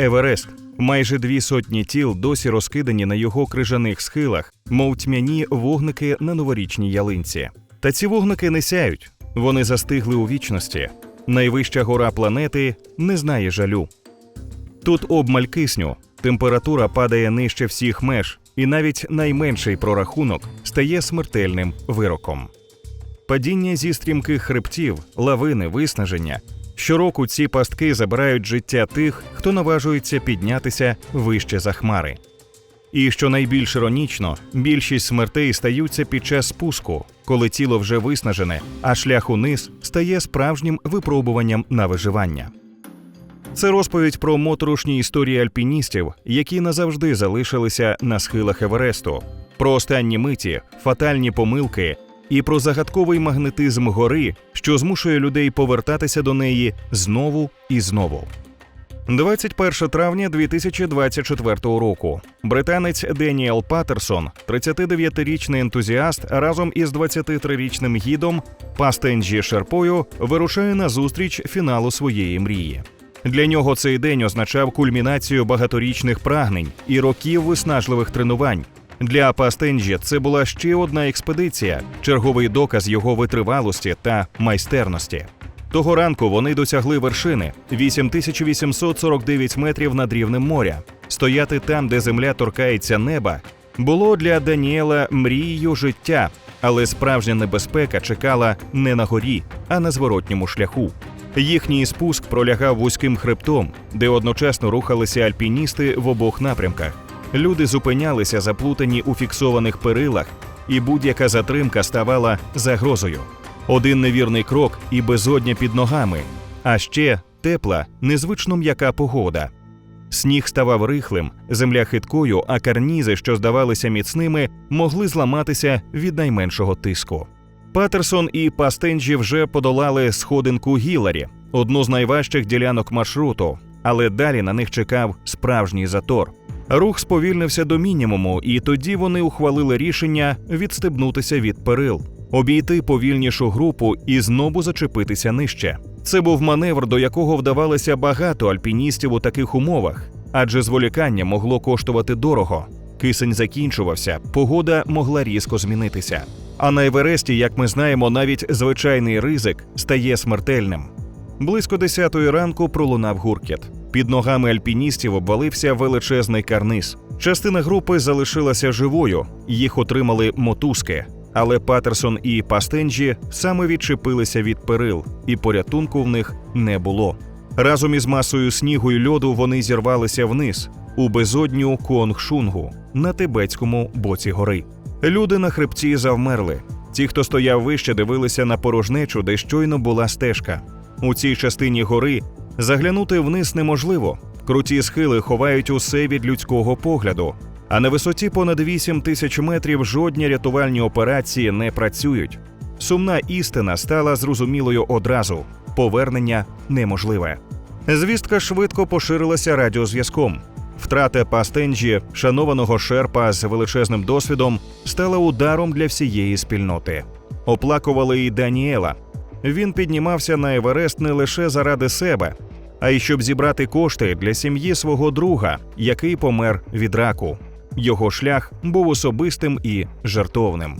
Еверест. Майже дві сотні тіл досі розкидані на його крижаних схилах, мов тьмяні вогники на новорічній ялинці. Та ці вогники не сяють, вони застигли у вічності. Найвища гора планети не знає жалю. Тут обмаль кисню, температура падає нижче всіх меж, і навіть найменший прорахунок стає смертельним вироком. Падіння зі стрімких хребтів, лавини, виснаження. Щороку ці пастки забирають життя тих, хто наважується піднятися вище за хмари. І що найбільш іронічно, більшість смертей стаються під час спуску, коли тіло вже виснажене, а шлях униз стає справжнім випробуванням на виживання. Це розповідь про моторошні історії альпіністів, які назавжди залишилися на схилах Евересту, про останні миті, фатальні помилки і про загадковий магнетизм гори, що змушує людей повертатися до неї знову і знову. 21 травня 2024 року. Британець Деніел Паттерсон, 39-річний ентузіаст, разом із 23-річним гідом Пастенджі Шерпою вирушає на зустріч фіналу своєї мрії. Для нього цей день означав кульмінацію багаторічних прагнень і років виснажливих тренувань. Для Пастенджі це була ще одна експедиція, черговий доказ його витривалості та майстерності. Того ранку вони досягли вершини 8849 метрів над рівнем моря. Стояти там, де земля торкається неба, було для Даніела мрією життя, але справжня небезпека чекала не на горі, а на зворотньому шляху. Їхній спуск пролягав вузьким хребтом, де одночасно рухалися альпіністи в обох напрямках. Люди зупинялися заплутані у фіксованих перилах, і будь-яка затримка ставала загрозою. Один невірний крок і безодня під ногами, а ще тепла, незвично м'яка погода. Сніг ставав рихлим, земля хиткою, а карнізи, що здавалися міцними, могли зламатися від найменшого тиску. Патерсон і Пастенджі вже подолали сходинку Гіларі, одну з найважчих ділянок маршруту, але далі на них чекав справжній затор. Рух сповільнився до мінімуму, і тоді вони ухвалили рішення відстебнутися від перил, обійти повільнішу групу і знову зачепитися нижче. Це був маневр, до якого вдавалося багато альпіністів у таких умовах, адже зволікання могло коштувати дорого. Кисень закінчувався, погода могла різко змінитися. А на Евересті, як ми знаємо, навіть звичайний ризик стає смертельним. Близько 10 ранку пролунав гуркіт. Під ногами альпіністів обвалився величезний карниз. Частина групи залишилася живою, їх отримали мотузки. Але Патерсон і Пастенджі саме відчепилися від перил, і порятунку в них не було. Разом із масою снігу й льоду вони зірвалися вниз у безодню Конгшунгу на тибетському боці гори. Люди на хребті завмерли. Ті, хто стояв вище, дивилися на порожнечу, де щойно була стежка. У цій частині гори заглянути вниз неможливо. Круті схили ховають усе від людського погляду. А на висоті понад 8 тисяч метрів жодні рятувальні операції не працюють. Сумна істина стала зрозумілою одразу: повернення неможливе. Звістка швидко поширилася радіозв'язком. Втрата Пастенджі, шанованого шерпа з величезним досвідом, стала ударом для всієї спільноти. Оплакували і Даніела. Він піднімався на Еверест не лише заради себе, а й щоб зібрати кошти для сім'ї свого друга, який помер від раку. Його шлях був особистим і жертовним.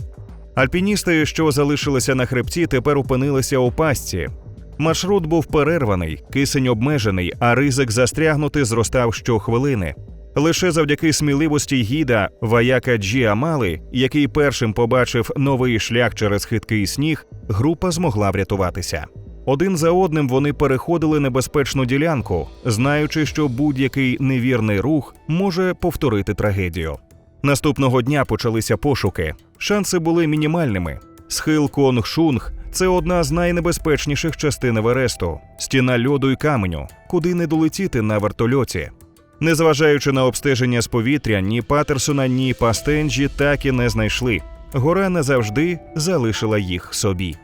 Альпіністи, що залишилися на хребті, тепер опинилися у пастці. Маршрут був перерваний, кисень обмежений, а ризик застрягнути зростав щохвилини. Лише завдяки сміливості гіда Ваяка Джі Амали, який першим побачив новий шлях через хиткий сніг, група змогла врятуватися. Один за одним вони переходили небезпечну ділянку, знаючи, що будь-який невірний рух може повторити трагедію. Наступного дня почалися пошуки. Шанси були мінімальними. Схил Конгшунг це одна з найнебезпечніших частин Евересту, стіна льоду й каменю, куди не долетіти на вертольоті. Незважаючи на обстеження з повітря, ні Патерсона, ні Пастенджі так і не знайшли. Гора назавжди залишила їх собі.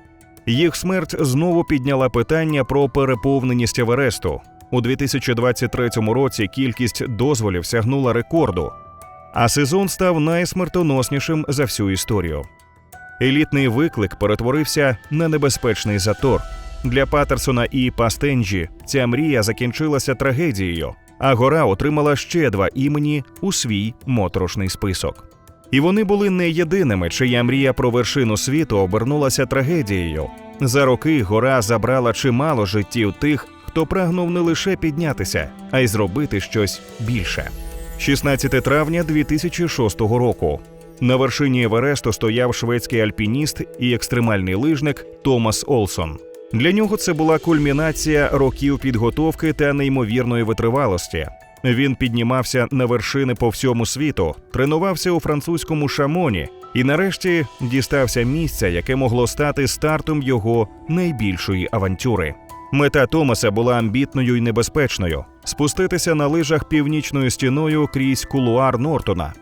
Їх смерть знову підняла питання про переповненість Евересту. У 2023 році кількість дозволів сягнула рекорду, а сезон став найсмертоноснішим за всю історію. Елітний виклик перетворився на небезпечний затор. Для Патерсона і Пастенджі ця мрія закінчилася трагедією. А гора отримала ще два імені у свій моторошний список. І вони були не єдиними, чия мрія про вершину світу обернулася трагедією. За роки гора забрала чимало життів тих, хто прагнув не лише піднятися, а й зробити щось більше. 16 травня 2006 року. На вершині Евересту стояв шведський альпініст і екстремальний лижник Томас Олсон. Для нього це була кульмінація років підготовки та неймовірної витривалості. Він піднімався на вершини по всьому світу, тренувався у французькому шамоні і, нарешті, дістався місця, яке могло стати стартом його найбільшої авантюри. Мета Томаса була амбітною і небезпечною спуститися на лижах північною стіною крізь кулуар Нортона.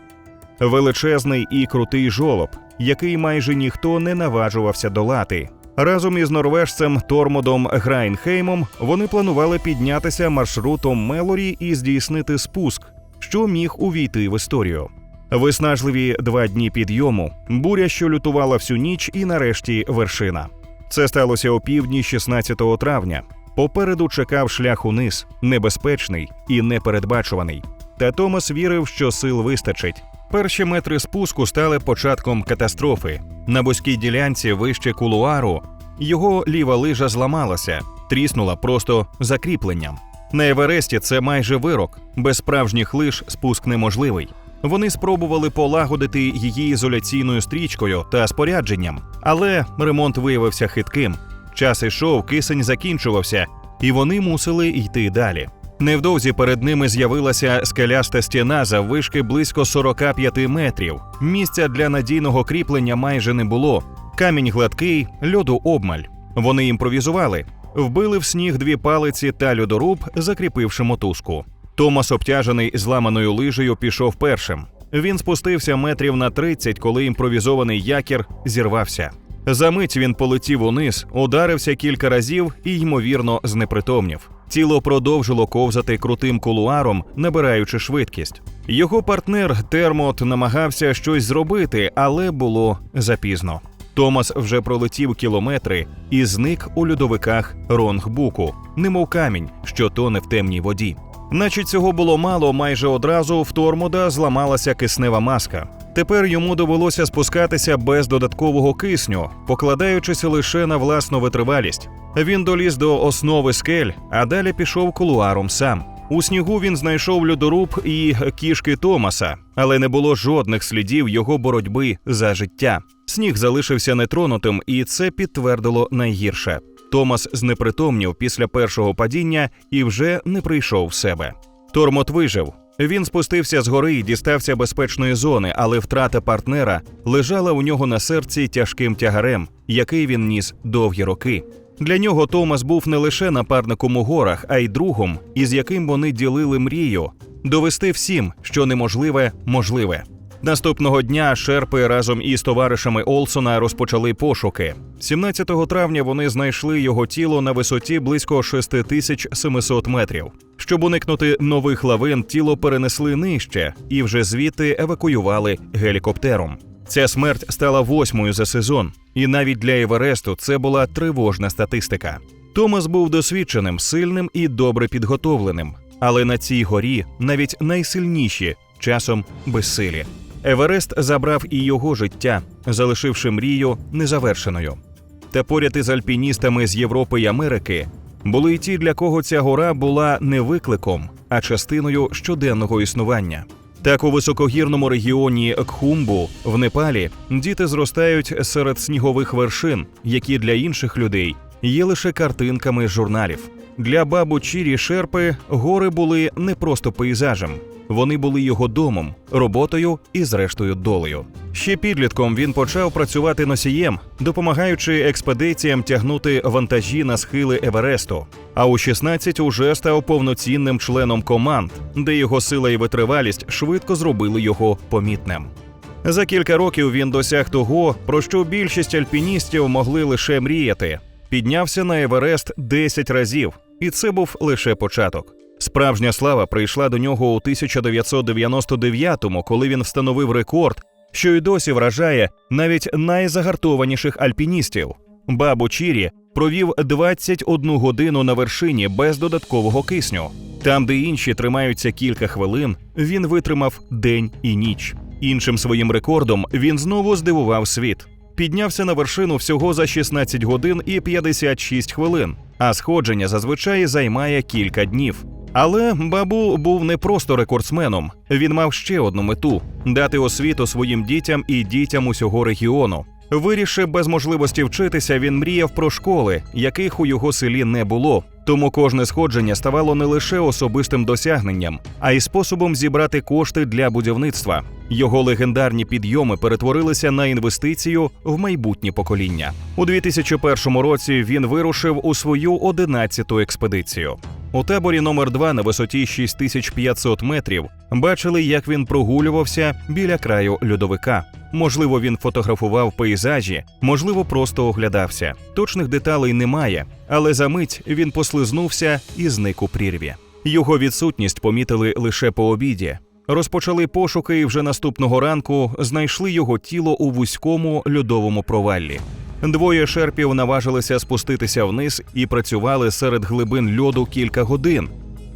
Величезний і крутий жолоб, який майже ніхто не наважувався долати. Разом із норвежцем Тормодом Грайнхеймом вони планували піднятися маршрутом Мелорі і здійснити спуск, що міг увійти в історію. Виснажливі два дні підйому, буря, що лютувала всю ніч, і нарешті вершина. Це сталося о півдні 16 травня. Попереду чекав шлях униз, небезпечний і непередбачуваний. Та Томас вірив, що сил вистачить. Перші метри спуску стали початком катастрофи. На вузькій ділянці вище кулуару його ліва лижа зламалася, тріснула просто закріпленням. На Евересті це майже вирок. Без справжніх лиж спуск неможливий. Вони спробували полагодити її ізоляційною стрічкою та спорядженням, але ремонт виявився хитким. Час ішов, кисень закінчувався, і вони мусили йти далі. Невдовзі перед ними з'явилася скеляста стіна заввишки близько 45 метрів. Місця для надійного кріплення майже не було. Камінь гладкий, льоду обмаль. Вони імпровізували, вбили в сніг дві палиці та льодоруб, закріпивши мотузку. Томас, обтяжений зламаною лижею, пішов першим. Він спустився метрів на 30, коли імпровізований якір зірвався. За мить він полетів униз, ударився кілька разів і, ймовірно, знепритомнів. Тіло продовжило ковзати крутим кулуаром, набираючи швидкість. Його партнер Термот намагався щось зробити, але було запізно. Томас вже пролетів кілометри і зник у льодовиках Ронгбуку, немов камінь, що тоне в темній воді. Наче цього було мало, майже одразу в Тормода зламалася киснева маска. Тепер йому довелося спускатися без додаткового кисню, покладаючись лише на власну витривалість. Він доліз до основи скель, а далі пішов кулуаром сам. У снігу він знайшов льодоруб і кішки Томаса, але не було жодних слідів його боротьби за життя. Сніг залишився нетронутим, і це підтвердило найгірше. Томас знепритомнів після першого падіння і вже не прийшов в себе. Тормот вижив. Він спустився з гори і дістався безпечної зони, але втрата партнера лежала у нього на серці тяжким тягарем, який він ніс довгі роки. Для нього Томас був не лише напарником у горах, а й другом, із яким вони ділили мрію довести всім, що неможливе, можливе. Наступного дня Шерпи разом із товаришами Олсона розпочали пошуки. 17 травня вони знайшли його тіло на висоті близько 6700 метрів. Щоб уникнути нових лавин, тіло перенесли нижче і вже звідти евакуювали гелікоптером. Ця смерть стала восьмою за сезон, і навіть для Евересту це була тривожна статистика. Томас був досвідченим, сильним і добре підготовленим, але на цій горі навіть найсильніші часом безсилі. Еверест забрав і його життя, залишивши мрію незавершеною. Та поряд із альпіністами з Європи й Америки були й ті, для кого ця гора була не викликом, а частиною щоденного існування. Так у високогірному регіоні Кхумбу в Непалі діти зростають серед снігових вершин, які для інших людей є лише картинками журналів. Для бабу Чірі Шерпи гори були не просто пейзажем, вони були його домом, роботою і, зрештою, долею. Ще підлітком він почав працювати носієм, допомагаючи експедиціям тягнути вантажі на схили Евересту. А у 16 уже став повноцінним членом команд, де його сила і витривалість швидко зробили його помітним. За кілька років він досяг того, про що більшість альпіністів могли лише мріяти. Піднявся на Еверест 10 разів, і це був лише початок. Справжня слава прийшла до нього у 1999-му, коли він встановив рекорд, що й досі вражає навіть найзагартованіших альпіністів. Бабу Чірі провів 21 годину на вершині без додаткового кисню. Там, де інші тримаються кілька хвилин, він витримав день і ніч. Іншим своїм рекордом він знову здивував світ. Піднявся на вершину всього за 16 годин і 56 хвилин, а сходження зазвичай займає кілька днів. Але бабу був не просто рекордсменом. Він мав ще одну мету дати освіту своїм дітям і дітям усього регіону. Вирішив без можливості вчитися, він мріяв про школи, яких у його селі не було. Тому кожне сходження ставало не лише особистим досягненням, а й способом зібрати кошти для будівництва. Його легендарні підйоми перетворилися на інвестицію в майбутнє покоління. У 2001 році він вирушив у свою 11-ту експедицію. У таборі номер 2 на висоті 6500 метрів бачили, як він прогулювався біля краю льодовика. Можливо, він фотографував пейзажі, можливо, просто оглядався. Точних деталей немає, але за мить він послизнувся і зник у прірві. Його відсутність помітили лише по обіді. Розпочали пошуки і вже наступного ранку знайшли його тіло у вузькому льодовому проваллі. Двоє шерпів наважилися спуститися вниз і працювали серед глибин льоду кілька годин,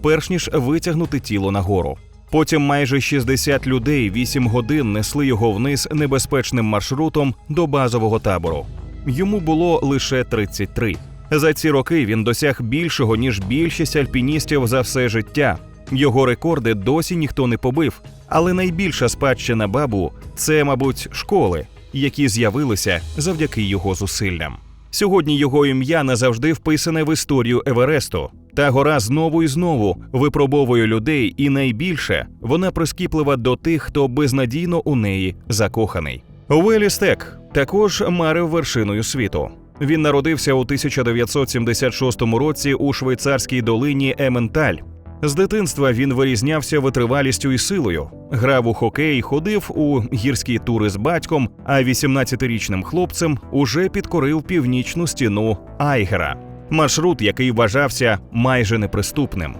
перш ніж витягнути тіло нагору. Потім майже 60 людей 8 годин несли його вниз небезпечним маршрутом до базового табору. Йому було лише 33. За ці роки він досяг більшого ніж більшість альпіністів за все життя. Його рекорди досі ніхто не побив, але найбільша спадщина бабу це, мабуть, школи, які з'явилися завдяки його зусиллям. Сьогодні його ім'я назавжди вписане в історію Евересту. Та гора знову і знову випробовує людей, і найбільше вона прискіплива до тих, хто безнадійно у неї закоханий. Уелі Стек також марив вершиною світу. Він народився у 1976 році у швейцарській долині Ементаль. З дитинства він вирізнявся витривалістю і силою, грав у хокей, ходив у гірські тури з батьком, а 18-річним хлопцем уже підкорив північну стіну Айгера, маршрут, який вважався майже неприступним.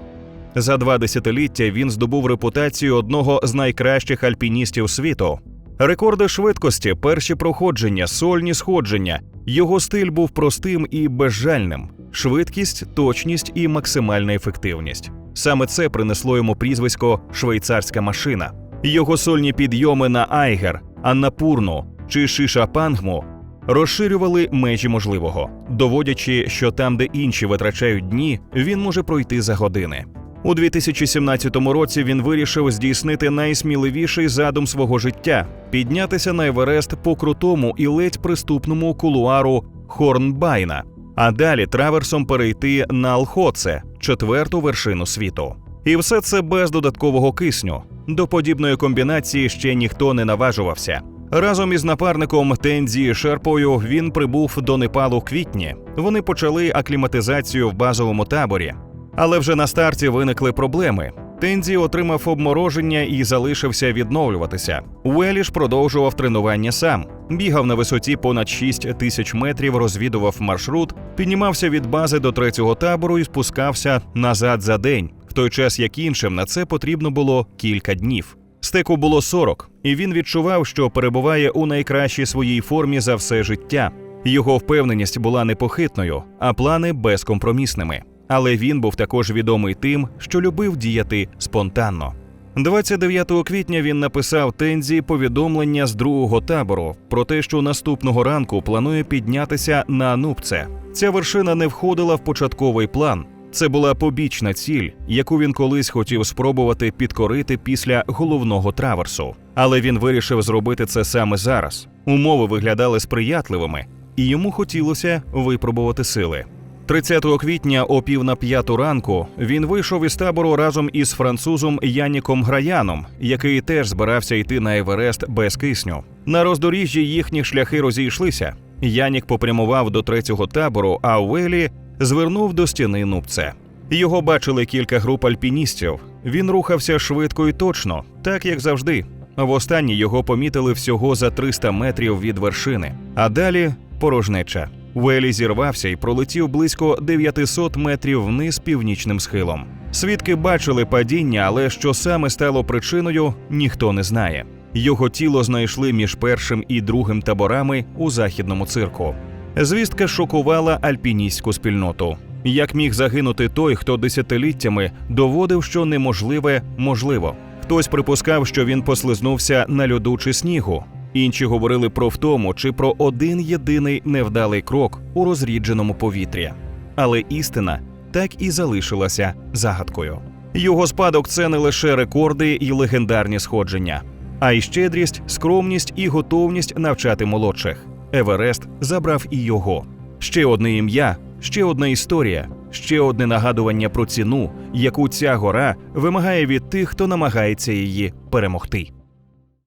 За два десятиліття він здобув репутацію одного з найкращих альпіністів світу. Рекорди швидкості, перші проходження, сольні сходження. Його стиль був простим і безжальним: швидкість, точність і максимальна ефективність. Саме це принесло йому прізвисько швейцарська машина. Його сольні підйоми на Айгер, Аннапурну чи Шишапангму розширювали межі можливого, доводячи, що там, де інші витрачають дні, він може пройти за години. У 2017 році він вирішив здійснити найсміливіший задум свого життя піднятися на Еверест по крутому і ледь приступному кулуару Хорнбайна, а далі траверсом перейти на Алхоце, четверту вершину світу. І все це без додаткового кисню. До подібної комбінації ще ніхто не наважувався. Разом із напарником Тензі Шерпою він прибув до Непалу в квітні. Вони почали акліматизацію в базовому таборі. Але вже на старті виникли проблеми. Тензі отримав обмороження і залишився відновлюватися. Уеліш продовжував тренування сам, бігав на висоті понад 6 тисяч метрів, розвідував маршрут, піднімався від бази до третього табору і спускався назад за день, в той час як іншим на це потрібно було кілька днів. Стеку було 40, і він відчував, що перебуває у найкращій своїй формі за все життя. Його впевненість була непохитною, а плани безкомпромісними. Але він був також відомий тим, що любив діяти спонтанно. 29 квітня він написав Тензі повідомлення з другого табору про те, що наступного ранку планує піднятися на Нупце. Ця вершина не входила в початковий план. Це була побічна ціль, яку він колись хотів спробувати підкорити після головного траверсу. Але він вирішив зробити це саме зараз. Умови виглядали сприятливими, і йому хотілося випробувати сили. 30 квітня о пів на п'яту ранку він вийшов із табору разом із французом Яніком Граяном, який теж збирався йти на Еверест без кисню. На роздоріжжі їхні шляхи розійшлися. Янік попрямував до третього табору, а Уелі звернув до стіни Нупце. Його бачили кілька груп альпіністів. Він рухався швидко і точно, так як завжди. Востаннє його помітили всього за 300 метрів від вершини, а далі порожнеча. Уелі зірвався і пролетів близько 900 метрів вниз північним схилом. Свідки бачили падіння, але що саме стало причиною, ніхто не знає. Його тіло знайшли між першим і другим таборами у західному цирку. Звістка шокувала альпіністську спільноту. Як міг загинути той, хто десятиліттями доводив, що неможливе можливо? Хтось припускав, що він послизнувся на льоду чи снігу. Інші говорили про втому чи про один єдиний невдалий крок у розрідженому повітрі. Але істина так і залишилася загадкою. Його спадок це не лише рекорди і легендарні сходження, а й щедрість, скромність і готовність навчати молодших. Еверест забрав і його. Ще одне ім'я, ще одна історія, ще одне нагадування про ціну, яку ця гора вимагає від тих, хто намагається її перемогти.